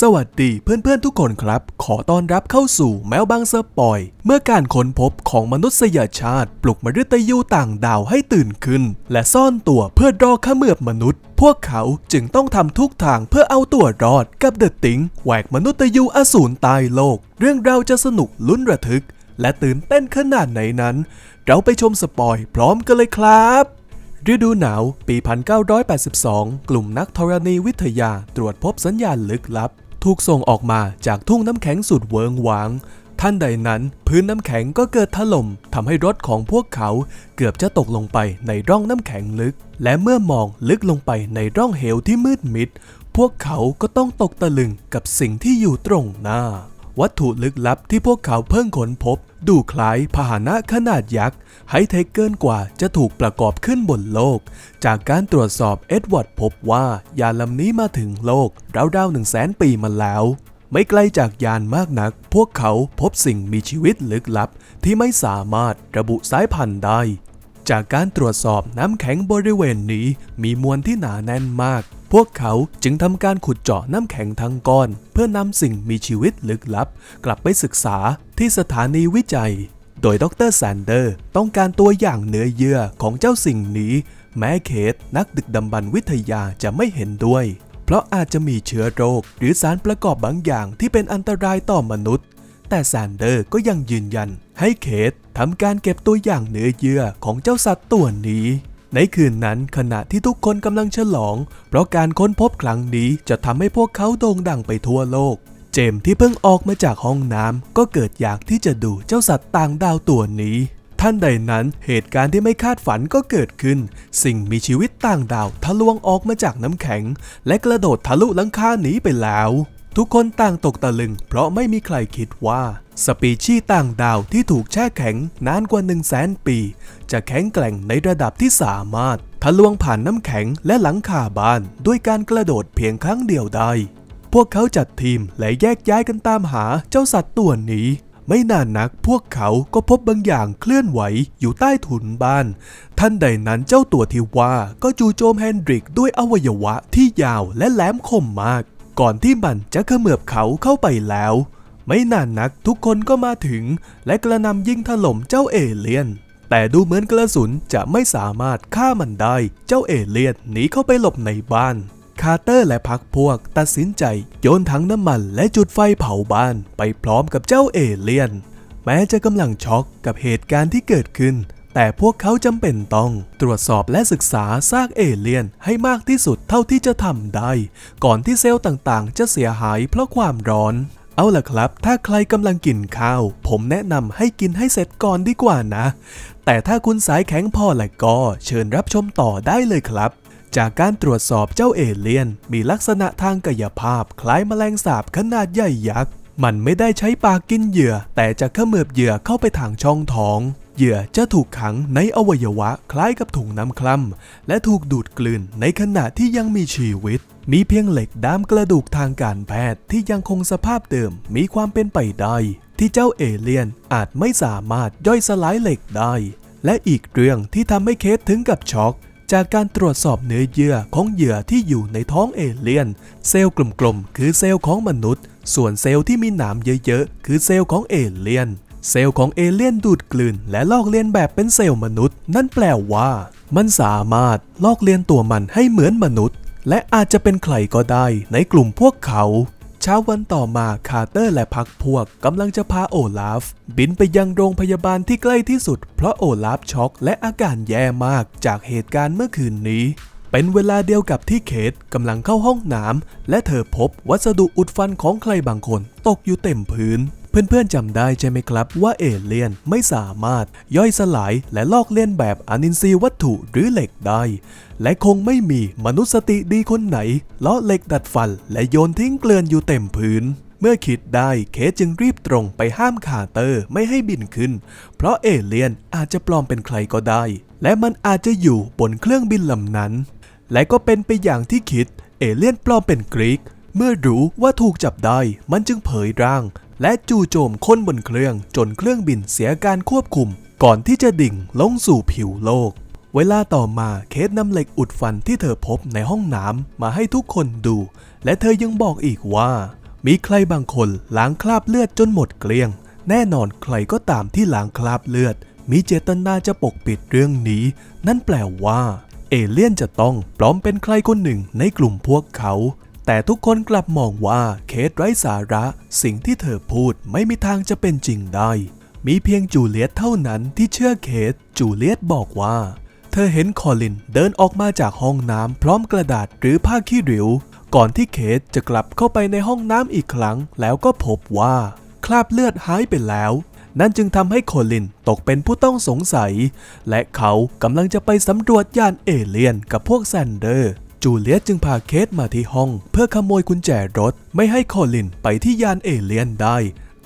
สวัสดีเพื่อนๆทุกคนครับ ขอต้อนรับเข้าสู่แมวบางสปอย เมื่อการค้นพบของมนุษยชาติ ปลุกมฤตยูต่างดาวให้ตื่นขึ้น และซ่อนตัวเพื่อรอขมือบมนุษย์ พวกเขาจึงต้องทำทุกทางเพื่อเอาตัวรอดกับเดอะติงแหวกมนุษยูอสูรตายโลก เรื่องราวจะสนุกลุ้นระทึก และตื่นเต้นขนาดไหนนั้น เราไปชมสปอยพร้อมกันเลยครับฤดูหนาว ปี 1982 กลุ่มนักธรณีวิทยาตรวจพบสัญญาณลึกลับ ถูกส่งออกมาจากทุ่งน้ำแข็งสุดเวิงหวาง ท่านใดนั้นพื้นน้ำแข็งก็เกิดถล่มทำให้รถของพวกเขาเกือบจะตกลงไปในร่องน้ำแข็งลึก และเมื่อมองลึกลงไปในร่องเหวที่มืดมิด พวกเขาก็ต้องตกตะลึงกับสิ่งที่อยู่ตรงหน้า วัตถุลึกลับที่พวกเขาเพิ่งค้นพบ ดูคล้ายพาหนะขนาดยักษ์ไฮเทคเกินกว่าจะถูกประกอบขึ้นบนโลก จากการตรวจสอบเอ็ดเวิร์ดพบว่ายานลำนี้มาถึงโลกราวๆหนึ่งแสนปีมาแล้ว ไม่ไกลจากยานมากนัก พวกเขาพบสิ่งมีชีวิตลึกลับ ที่ไม่สามารถระบุสายพันธุ์ได้ จากการตรวจสอบน้ำแข็งบริเวณนี้มีมวลที่หนาแน่นมาก พวกเขาจึงทำการขุดเจาะน้ำแข็งทั้งก้อน เพื่อนำสิ่งมีชีวิตลึกลับ กลับไปศึกษาที่สถานีวิจัย โดยดรแซนเดอร์ ต้องการตัวอย่างเนื้อเยื่อของเจ้าสิ่งนี้ แม้เคสนักดึกดำบรรพ์วิทยาจะไม่เห็นด้วย เพราะอาจจะมีเชื้อโรค หรือสารประกอบบางอย่างที่เป็นอันตรายต่อมนุษย์ แต่แซนเดอร์ก็ยังยืนยัน ให้เคสทำการเก็บตัวอย่างเนื้อเยื่อของเจ้าสัตว์ตัวนี้ ในคืนนั้นขณะที่ทุกคนกำลังฉลอง เพราะการค้นพบครั้งนี้จะทำให้พวกเขาโด่งดังไปทั่วโลก เจมส์ที่เพิ่งออกมาจากห้องน้ำก็เกิดอยากที่จะดูเจ้าสัตว์ต่างดาวตัวนี้ท่านใดนั้นเหตุการณ์ที่ไม่คาดฝันก็เกิดขึ้น สิ่งมีชีวิตต่างดาวทะลวงออกมาจากน้ำแข็ง และกระโดดทะลุหลังคาหนีไปแล้ว ทุกคนต่างตกตะลึง เพราะไม่มีใครคิดว่า สปีชีต่างดาวที่ถูกแช่แข็งนานกว่า 1 0 0 0 0แสนปี จะแข็งแกร่งในระดับที่สามารถ ทะลวงผ่านน้ำแข็งและหลังคาบ้าน ด้วยการกระโดดเพียงครั้งเดียวได้ พวกเขาจัดทีมและแยกย้ายกันตามหาเจ้าสัตว์ตัวนี้ ไม่นานนักพวกเขาก็พบบางอย่างเคลื่อนไหวอยู่ใต้ถุนบ้าน ท่านใดนั้นเจ้าตัวที่ว่าก็จู่โจมแฮนดริกด้วยอวัยวะที่ยาวและแหลมคมมาก ก่อนที่มันจะเขมือบเขาเข้าไปแล้ว ไม่นานนักทุกคนก็มาถึง และกระนำยิงถล่มเจ้าเอเลียน แต่ดูเหมือนกระสุนจะไม่สามารถฆ่ามันได้ เจ้าเอเลียนหนีเข้าไปหลบในบ้านคาร์เตอร์และพักพวกตัดสินใจโยนถังน้ำมันและจุดไฟเผาบ้านไปพร้อมกับเจ้าเอเลียน แม้จะกำลังช็อกกับเหตุการณ์ที่เกิดขึ้น แต่พวกเขาจำเป็นต้องตรวจสอบและศึกษาซากเอเลียนให้มากที่สุดเท่าที่จะทำได้ ก่อนที่เซลล์ต่างๆ จะเสียหายเพราะความร้อน เอาล่ะครับ ถ้าใครกำลังกินข้าว ผมแนะนำให้กินให้เสร็จก่อนดีกว่านะ แต่ถ้าคุณสายแข็งพอแหละก็เชิญรับชมต่อได้เลยครับจากการตรวจสอบเจ้าเอเลียน มีลักษณะทางกายภาพคล้ายแมลงสาบขนาดใหญ่ยักษ์ มันไม่ได้ใช้ปากกินเหยื่อ แต่จะเขมือบเหยื่อเข้าไปทางช่องท้อง เหยื่อจะถูกขังในอวัยวะคล้ายกับถุงน้ำคล่ำและถูกดูดกลืนในขณะที่ยังมีชีวิตมีเพียงเหล็กด้ามกระดูกทางการแพทย์ที่ยังคงสภาพเดิมมีความเป็นไปได้ ที่เจ้าเอเลียนอาจไม่สามารถย่อยสลายเหล็กได้ และอีกเรื่องที่ทำให้เคสถึงกับช็อกจากการตรวจสอบเนื้อเยื่อของเหยื่อที่อยู่ในท้องเอเลียน เซลล์กลมๆ คือเซลล์ของมนุษย์ ส่วนเซลล์ที่มีหนามเยอะๆ คือเซลล์ของเอเลียน เซลล์ของเอเลียนดูดกลืน และลอกเลียนแบบเป็นเซลล์มนุษย์ นั่นแปลว่า มันสามารถลอกเลียนตัวมันให้เหมือนมนุษย์ และอาจจะเป็นใครก็ได้ในกลุ่มพวกเขาเช้าวันต่อมาคาร์เตอร์และพักพวกกำลังจะพาโอลาฟ บินไปยังโรงพยาบาลที่ใกล้ที่สุด เพราะโอลาฟช็อกและอาการแย่มากจากเหตุการณ์เมื่อคืนนี้ เป็นเวลาเดียวกับที่เคทกำลังเข้าห้องน้ำและเธอพบวัสดุอุดฟันของใครบางคนตกอยู่เต็มพื้น เพื่อนๆจำได้ใช่ไหมครับว่าเอเลียนไม่สามารถย่อยสลายและลอกเลียนแบบอนินทรีย์วัตถุหรือเหล็กได้ และคงไม่มีมนุษย์สติดีคนไหนเลาะเหล็กดัดฟันและโยนทิ้งเกลื่อนอยู่เต็มพื้นเมื่อคิดได้เคสจึงรีบตรงไปห้ามคาเตอร์ไม่ให้บินขึ้น เพราะเอเลียนอาจจะปลอมเป็นใครก็ได้ และมันอาจจะอยู่บนเครื่องบินลำนั้น และก็เป็นไปอย่างที่คิด เอเลี่ยนปลอมเป็นกรีก เมื่อรู้ว่าถูกจับได้ มันจึงเผยร่าง และจู่โจมคนบนเครื่องจนเครื่องบินเสียการควบคุม ก่อนที่จะดิ่งลงสู่ผิวโลก เวลาต่อมาเคสนำเหล็กอุดฟันที่เธอพบในห้องน้ำมาให้ทุกคนดู และเธอยังบอกอีกว่า มีใครบางคนล้างคราบเลือดจนหมดเกลี้ยง แน่นอนใครก็ตามที่ล้างคราบเลือด มีเจตนาจะปกปิดเรื่องนี้ นั่นแปลว่า เอเลี่ยนจะต้องปลอมเป็นใครคนหนึ่งในกลุ่มพวกเขา แต่ทุกคนกลับมองว่าเคสไร้สาระ สิ่งที่เธอพูดไม่มีทางจะเป็นจริงได้ มีเพียงจูเลียตเท่านั้นที่เชื่อเคส จูเลียตบอกว่า เธอเห็นคอลินเดินออกมาจากห้องน้ำพร้อมกระดาษหรือผ้าขี้ริ้ว ก่อนที่เคสจะกลับเข้าไปในห้องน้ำอีกครั้ง แล้วก็พบว่า คราบเลือดหายไปแล้ว นั่นจึงทำให้โคลินตกเป็นผู้ต้องสงสัย และเขากำลังจะไปสำรวจยานเอเลียนกับพวกแซนเดอร์จูเลียตจึงพาเคสมาที่ห้อง เพื่อขโมยกุญแจรถ ไม่ให้โคลินไปที่ยานเอเลียนได้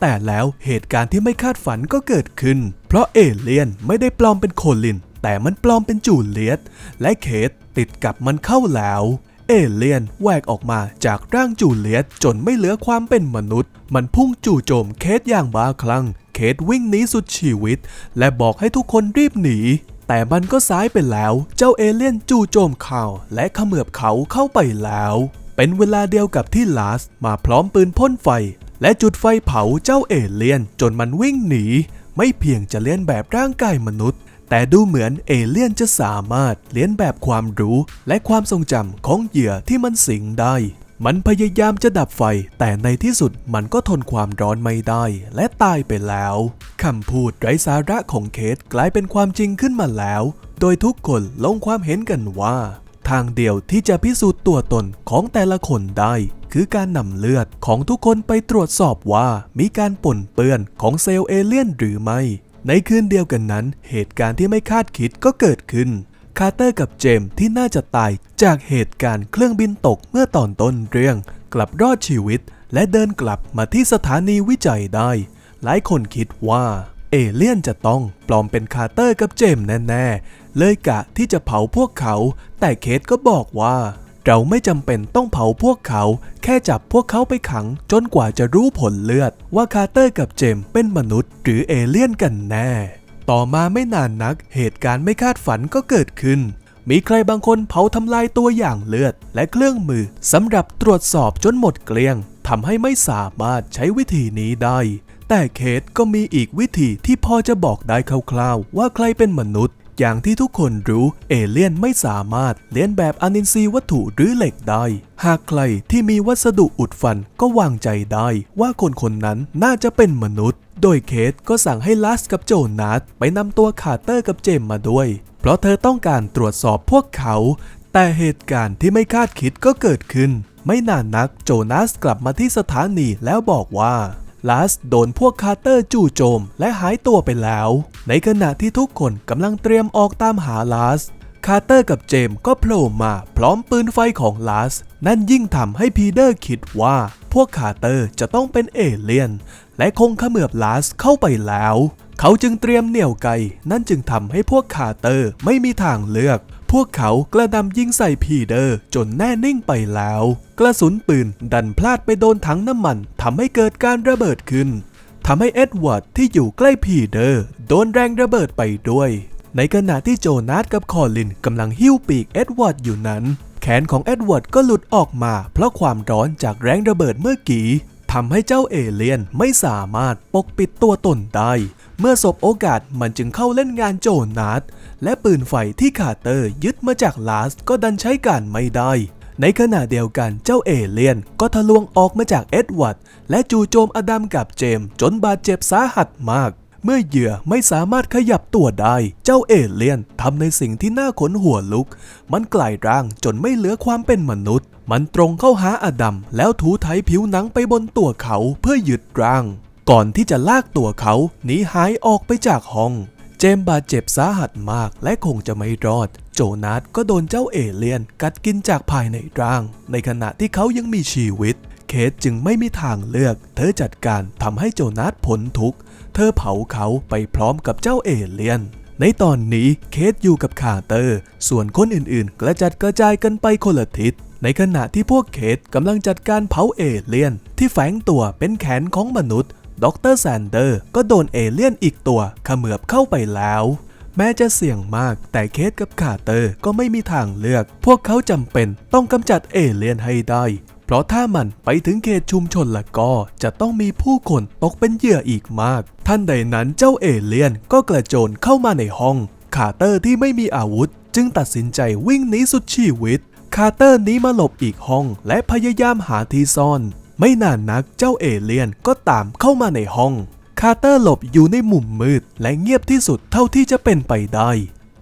แต่แล้วเหตุการณ์ที่ไม่คาดฝันก็เกิดขึ้น เพราะเอเลียนไม่ได้ปลอมเป็นโคลิน แต่มันปลอมเป็นจูเลียตและเคสติดกับมันเข้าแล้วเอเลียนแหวกออกมาจากร่างจูเลียตจนไม่เหลือความเป็นมนุษย์ มันพุ่งจู่โจมเคสอย่างบ้าคลั่ง เคสวิ่งหนีสุดชีวิต และบอกให้ทุกคนรีบหนี แต่มันก็สายไปแล้ว เจ้าเอเลี่ยนจู่โจมเขาและเขมือบเขาเข้าไปแล้ว เป็นเวลาเดียวกับที่ลาสมาพร้อมปืนพ่นไฟ และจุดไฟเผาเจ้าเอเลี่ยนจนมันวิ่งหนี ไม่เพียงจะเลียนแบบร่างกายมนุษย์ แต่ดูเหมือนเอเลี่ยนจะสามารถเลียนแบบความรู้ และความทรงจำของเหยื่อที่มันสิงได้ มันพยายามจะดับไฟ แต่ในที่สุดมันก็ทนความร้อนไม่ได้ และตายไปแล้วคำพูดไร้สาระของเคสกลายเป็นความจริงขึ้นมาแล้ว โดยทุกคนลงความเห็นกันว่า ทางเดียวที่จะพิสูจน์ตัวตนของแต่ละคนได้ คือการนำเลือดของทุกคนไปตรวจสอบว่ามีการปนเปื้อนของเซลล์เอเลี่ยนหรือไม่ ในคืนเดียวกันนั้น เหตุการณ์ที่ไม่คาดคิดก็เกิดขึ้น คาร์เตอร์กับเจมส์ที่น่าจะตายจากเหตุการณ์เครื่องบินตกเมื่อตอนต้นเรื่อง กลับรอดชีวิต และเดินกลับมาที่สถานีวิจัยได้ หลายคนคิดว่า เอเลี่ยนจะต้องปลอมเป็นคาร์เตอร์กับเจมส์แน่ๆ เลยกะที่จะเผาพวกเขา แต่เคทก็บอกว่า เราไม่จำเป็นต้องเผาพวกเขา แค่จับพวกเขาไปขังจนกว่าจะรู้ผลเลือด ว่าคาร์เตอร์กับเจมส์เป็นมนุษย์ หรือเอเลี่ยนกันแน่ ต่อมาไม่นานนัก เหตุการณ์ไม่คาดฝันก็เกิดขึ้น มีใครบางคนเผาทำลายตัวอย่างเลือด และเครื่องมือสำหรับตรวจสอบจนหมดเกลี้ยงทำให้ไม่สามารถใช้วิธีนี้ได้ แต่เคสก็มีอีกวิธีที่พอจะบอกได้คร่าวๆ ว่าใครเป็นมนุษย์ อย่างที่ทุกคนรู้เอเลี่ยนไม่สามารถเลียนแบบอนินทรีย์วัตถุหรือเหล็กได้ หากใครที่มีวัสดุอุดฟันก็วางใจได้ว่าคนคนนั้นน่าจะเป็นมนุษย์ โดยเคทก็สั่งให้ลัสกับโจนาสไปนำตัวคาร์เตอร์กับเจมมาด้วย เพราะเธอต้องการตรวจสอบพวกเขา แต่เหตุการณ์ที่ไม่คาดคิดก็เกิดขึ้น ไม่นานนักโจนาสกลับมาที่สถานีแล้วบอกว่า ลาสโดนพวกคาร์เตอร์จู่โจมและหายตัวไปแล้ว ในขณะที่ทุกคนกำลังเตรียมออกตามหาลาส คาร์เตอร์กับเจมก็โผล่มาพร้อมปืนไฟของลาส นั่นยิ่งทำให้พีเดอร์คิดว่า พวกคาร์เตอร์จะต้องเป็นเอเลี่ยน และคงเขมือบลาสเข้าไปแล้ว เขาจึงเตรียมเหนี่ยวไก นั่นจึงทำให้พวกคาร์เตอร์ไม่มีทางเลือก พวกเขากระดำยิงใส่พีเดอร์จนแน่นิ่งไปแล้ว กระสุนปืนดันพลาดไปโดนถังน้ำมันทำให้เกิดการระเบิดขึ้นทำให้เอ็ดเวิร์ดที่อยู่ใกล้พีเดอร์โดนแรงระเบิดไปด้วย ในขณะที่โจนาสกับคอลินกำลังหิ้วปีกเอ็ดเวิร์ดอยู่นั้น แขนของเอ็ดเวิร์ดก็หลุดออกมาเพราะความร้อนจากแรงระเบิดเมื่อกี้ ทำให้เจ้าเอเลียนไม่สามารถปกปิดตัวตนได้ เมื่อสบโอกาสมันจึงเข้าเล่นงานโจนาสและปืนไฟที่คาเตอร์ยึดมาจากลาสก็ดันใช้การไม่ได้ ในขณะเดียวกันเจ้าเอเลียนก็ทะลวงออกมาจากเอ็ดเวิร์ดและจู่โจมอดัมกับเจมจนบาดเจ็บสาหัสมากเมื่อเหยื่อไม่สามารถขยับตัวได้ เจ้าเอเลียนทำในสิ่งที่น่าขนหัวลุก มันกลายร่างจนไม่เหลือความเป็นมนุษย์ มันตรงเข้าหาอดัมแล้วถูไถผิวหนังไปบนตัวเขาเพื่อยึดร่าง ก่อนที่จะลากตัวเขาหนีหายออกไปจากห้อง เจมบาดเจ็บสาหัสมากและคงจะไม่รอด โจนาสก็โดนเจ้าเอเลียนกัดกินจากภายในร่าง ในขณะที่เขายังมีชีวิต เคทจึงไม่มีทางเลือก เธอจัดการทำให้โจนาสพ้นทุกข์เธอเผาเขาไปพร้อมกับเจ้าเอเลียนในตอนนี้เคทอยู่กับคาเตอร์ ส่วนคนอื่นๆ กระจัดกระจายกันไปคนละทิศ ในขณะที่พวกเคทกำลังจัดการเผาเอเลี่ยน ที่แฝงตัวเป็นแขนของมนุษย์ดรแซนเดอร์ก็โดนเอเลี่ยนอีกตัวเขมือบเข้าไปแล้ว แม้จะเสี่ยงมากแต่เคสกับคาร์เตอร์ก็ไม่มีทางเลือก พวกเขาจำเป็นต้องกำจัดเอเลี่ยนให้ได้ เพราะถ้ามันไปถึงเขตชุมชนละก็จะต้องมีผู้คนตกเป็นเหยื่ออีกมาก ท่านใดนั้นเจ้าเอเลียนก็กระโจนเข้ามาในห้องคาร์เตอร์ที่ไม่มีอาวุธ จึงตัดสินใจวิ่งหนีสุดชีวิต คาร์เตอร์หนี้มาหลบอีกห้อง และพยายามหาที่ซ่อน ไม่นานนักเจ้าเอเลียนก็ตามเข้ามาในห้อง คาร์เตอร์หลบอยู่ในมุมมืดและเงียบที่สุดเท่าที่จะเป็นไปได้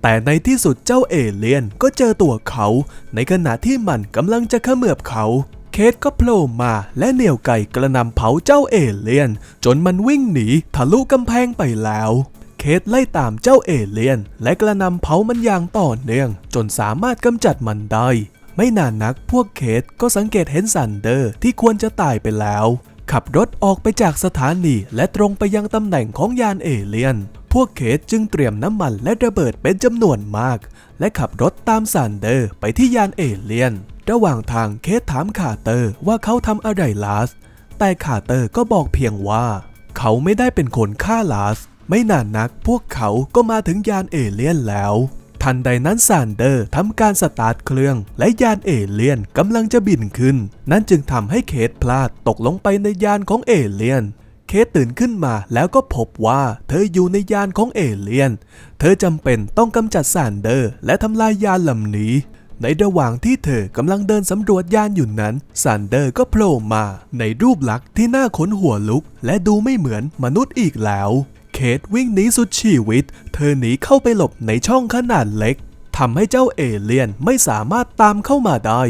แต่ในที่สุดเจ้าเอเลียนก็เจอตัวเขา ในขณะที่มันกำลังจะเขมือบเขาเคทก็โผล่มาและเหนี่ยวไก่กระนำเผาเจ้าเอเลียน จนมันวิ่งหนีทะลุกำแพงไปแล้ว เคทไล่ตามเจ้าเอเลียน และกระนำเผามันอย่างต่อเนื่อง จนสามารถกำจัดมันได้ ไม่นานนักพวกเคทก็สังเกตเห็นซันเดอร์ที่ควรจะตายไปแล้ว ขับรถออกไปจากสถานีและตรงไปยังตำแหน่งของยานเอเลียน พวกเคทจึงเตรียมน้ำมันและระเบิดเป็นจำนวนมาก และขับรถตามซันเดอร์ไปที่ยานเอเลียน ระหว่างทางเคทถามคาเตอร์ว่าเขาทำอะไรลาส แต่คาเตอร์ก็บอกเพียงว่า เขาไม่ได้เป็นคนฆ่าลาส ไม่นานนักพวกเขาก็มาถึงยานเอเลียนแล้ว ทันใดนั้นซานเดอร์ทำการสตาร์ทเครื่อง และยานเอเลียนกำลังจะบินขึ้น นั่นจึงทำให้เคทพลาดตกลงไปในยานของเอเลียน เคทตื่นขึ้นมาแล้วก็พบว่าเธออยู่ในยานของเอเลียน เธอจำเป็นต้องกำจัดซานเดอร์ และทำลายยานลำนี้ในระหว่างที่เธอกำลังเดินสำรวจยานอยู่นั้นซันเดอร์ก็โผล่มา ในรูปลักษณ์ที่น่าขนหัวลุก และดูไม่เหมือนมนุษย์อีกแล้ว เคทวิ่งหนีสุดชีวิต เธอหนีเข้าไปหลบในช่องขนาดเล็กทำให้เจ้าเอเลียนไม่สามารถตามเข้ามาได้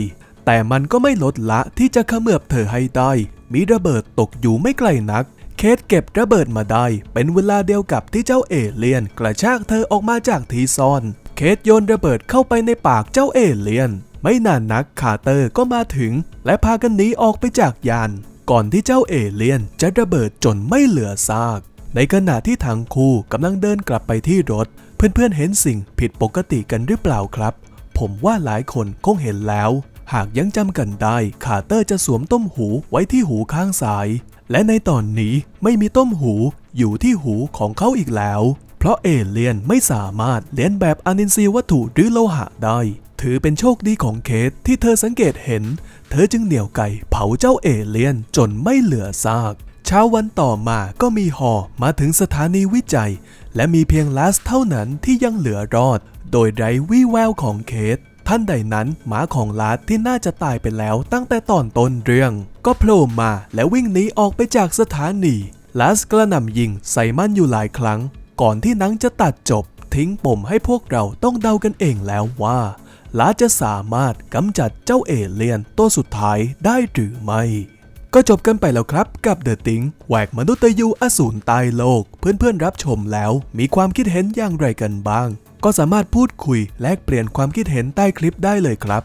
แต่มันก็ไม่ลดละที่จะเขมือบเธอให้ได้ มีระเบิดตกอยู่ไม่ไกลนัก เคทเก็บระเบิดมาได้ เป็นเวลาเดียวกับที่เจ้าเอเลียน กระชากเธอออกมาจากที่ซ่อน เคทโยนระเบิดเข้าไปในปากเจ้าเอเลียน ไม่นานนักคาเตอร์ก็มาถึง และพากันหนีออกไปจากยาน ก่อนที่เจ้าเอเลียนจะระเบิดจนไม่เหลือซาก ในขณะที่ทั้งคู่กำลังเดินกลับไปที่รถ เพื่อนๆเห็นสิ่งผิดปกติกันหรือเปล่าครับ ผมว่าหลายคนคงเห็นแล้ว หากยังจำกันได้คาเตอร์จะสวมต้มหูไว้ที่หูข้างซ้าย และในตอนนี้ไม่มีต้มหูอยู่ที่หูของเขาอีกแล้ว เพราะเอเลียนไม่สามารถเลียนแบบอนินทรีย์วัตถุหรือโลหะได้ ถือเป็นโชคดีของเคทที่เธอสังเกตเห็น เธอจึงเหนี่ยวไก่เผาเจ้าเอเลียนจนไม่เหลือซาก เช้าวันต่อมาก็มีฮอมาถึงสถานีวิจัย และมีเพียงลาสเท่านั้นที่ยังเหลือรอด โดยไร้วี่แววของเคทท่านใดนั้นหมาของลาสที่น่าจะตายไปแล้วตั้งแต่ตอนต้นเรื่อง ก็โผล่มาและวิ่งหนีออกไปจากสถานีลาสกระหน่ำยิงใส่มันอยู่หลายครั้ง ก่อนที่นังจะตัดจบ ทิ้งปมให้พวกเราต้องเดากันเองแล้วว่าลาสจะสามารถกำจัดเจ้าเอเลียนตัวสุดท้ายได้หรือไม่ ก็จบกันไปแล้วครับกับเดอะติงแหวกมนุษย์ตยูอสูรตายโลก เพื่อนๆรับชมแล้วมีความคิดเห็นอย่างไรกันบ้าง ก็สามารถพูดคุยแลกเปลี่ยนความคิดเห็นใต้คลิปได้เลยครับ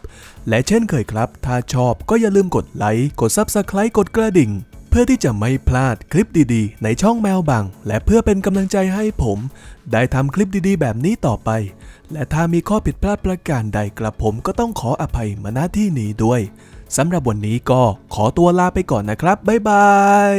และเช่นเคยครับ ถ้าชอบก็อย่าลืมกดไลค์กด Subscribe กดกระดิ่ง เพื่อที่จะไม่พลาดคลิปดีๆ ในช่องแมวบัง และเพื่อเป็นกำลังใจให้ผม ได้ทำคลิปดีๆ แบบนี้ต่อไป และถ้ามีข้อผิดพลาดประการใดกระผมก็ต้องขออภัยมาณที่นี้ด้วย สำหรับวันนี้ก็ขอตัวลาไปก่อนนะครับ บ๊ายบาย